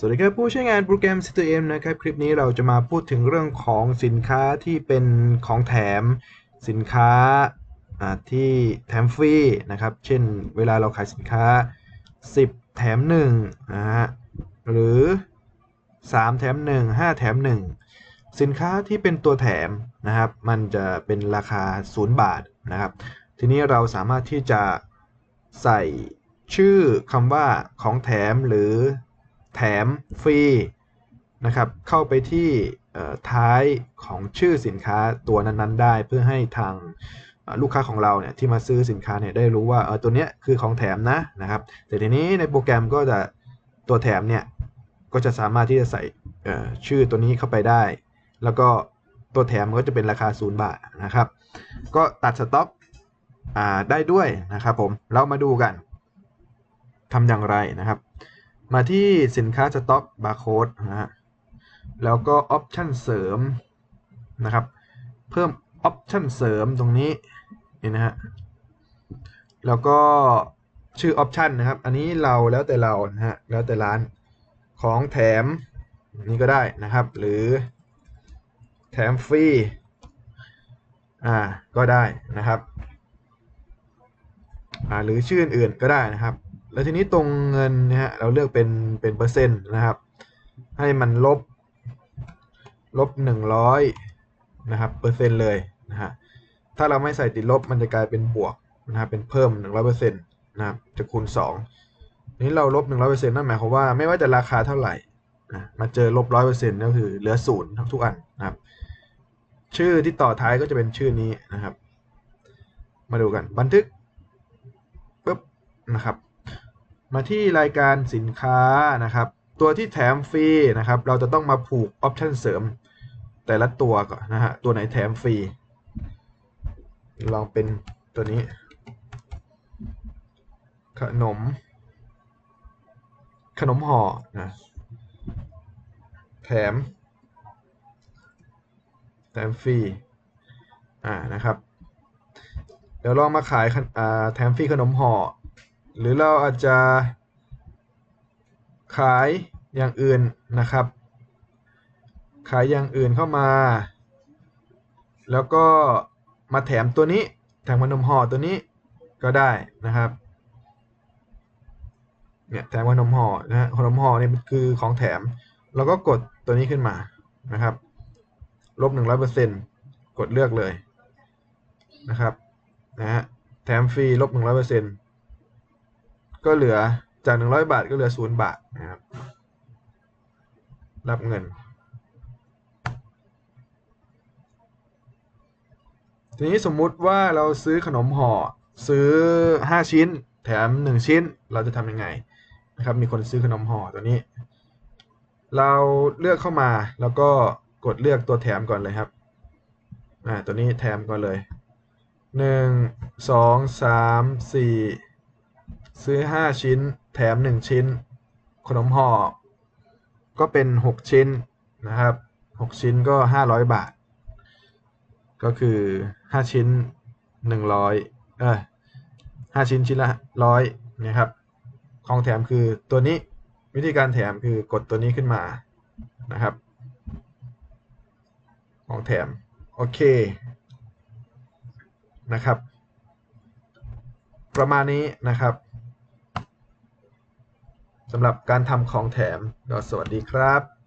สวัสดีครับผู้ใช้งานโปรแกรม C2M นะครับ คลิปนี้เราจะมาพูดถึงเรื่องของสินค้าที่เป็นของแถมสินค้าที่แถมฟรีนะครับ เช่นเวลาเราขายสินค้า 10 แถม1นะฮะหรือ 3 แถม 1 5 แถม 1 สินค้าที่เป็นตัวแถมนะครับ มันจะเป็นราคา 0 บาทนะครับ ทีนี้เราสามารถที่จะใส่ชื่อคำว่าของแถมหรือ แถมฟรีนะครับเข้าไปที่ท้ายของชื่อสินค้าตัวนั้นๆ ได้เพื่อให้ทางลูกค้าของเราเนี่ยที่มาซื้อสินค้าเนี่ยได้รู้ว่าเออตัวเนี้ยคือของแถมนะนะครับแต่ทีนี้ในโปรแกรมก็จะตัวแถมเนี่ยก็จะสามารถที่จะใส่ชื่อตัวนี้เข้าไปได้ แล้วก็ตัวแถมก็จะเป็นราคา 0 บาทนะครับ ก็ตัดสต็อกอ่าได้ด้วยนะครับผมเรามาดูกันทำอย่างไรนะครับ มาที่สินค้าสต็อกบาร์โค้ดนะฮะแล้วก็ออปชันเสริมนะครับ เพิ่มออปชันเสริมตรงนี้นี่นะฮะแล้วก็ชื่อออปชันนะครับ อันนี้เราแล้วแต่เรานะฮะแล้วแต่ร้านของแถมนี่ก็ได้นะครับ หรือแถมฟรีอ่าก็ได้นะครับอ่าหรือชื่ออื่นๆก็ได้นะครับ แล้วทีนี้ตรงเงินนะฮะเราเลือกเป็นเป็นเปอร์เซ็นต์นะครับ ให้มันลบลบหนึ่งร้อยนะครับเปอร์เซ็นต์เลยนะฮะถ้าเราไม่ใส่ติดลบมันจะกลายเป็นบวกนะครับเป็นเพิ่มหนึ่งร้อยเปอร์เซ็นต์นะครับจะคูณสองนี้เราลบหนึ่งร้อยเปอร์เซ็นต์นั่นหมายความว่าไม่ว่าจะราคาเท่าไหร่นะมาเจอลบร้อยเปอร์เซ็นต์ก็คือเหลือศูนย์ทั้งทุกอันนะครับ ชื่อที่ต่อท้ายก็จะเป็นชื่อนี้นะครับ มาดูกันบันทึกปุ๊บนะครับ มาที่รายการสินค้านะครับ ตัวที่แถมฟรีนะครับ เราจะต้องมาผูกออปชันเสริม แต่ละตัวก่อนนะฮะ ตัวไหนแถมฟรี ลองเป็นตัวนี้ ขนม ขนมห่อนะแถม แถมฟรี อ่านะครับ เดี๋ยวลองมาขายขนอ่าแถมฟรีขนมห่อ หรือเราอาจจะขายอย่างอื่นนะครับ ขายอย่างอื่นเข้ามา แล้วก็มาแถมตัวนี้แถมขนมห่อตัวนี้ก็ได้นะครับเนี่ยแถมขนมห่อนะฮะขนมห่อเนี่ยคือของแถม เราก็กดตัวนี้ขึ้นมานะครับลบหนึ่งร้อยเปอร์เซ็นต์กดเลือกเลยนะครับนะฮะแถมฟรีลบหนึ่งร้อยเปอร์เซ็นต์ ก็เหลือจาก 100 บาทก็เหลือ 0 บาทนะครับรับเงิน ทีนี้สมมุติว่าเราซื้อขนมห่อซื้อ 5 ชิ้น แถม 1 ชิ้นเราจะทำยังไงนะครับมีคนซื้อขนมห่อตัวนี้ เราเลือกเข้ามาแล้วก็กดเลือกตัวแถมก่อนเลยครับอ่าตัวนี้แถมก่อนเลย 1 2 3 4 ซื้อ5ชิ้นแถม1ชิ้น ขนมห่อก็เป็น6ชิ้นนะครับ6ชิ้นก็500บาท ก็คือ5ชิ้น100เออ5ชิ้นชิ้นละร้อยนะครับของแถมคือตัวนี้วิธีการแถมคือกดตัวนี้ขึ้นมานะครับ ของแถม โอเคนะครับ ประมาณนี้นะครับ สำหรับการทำของแถมก็สวัสดีครับ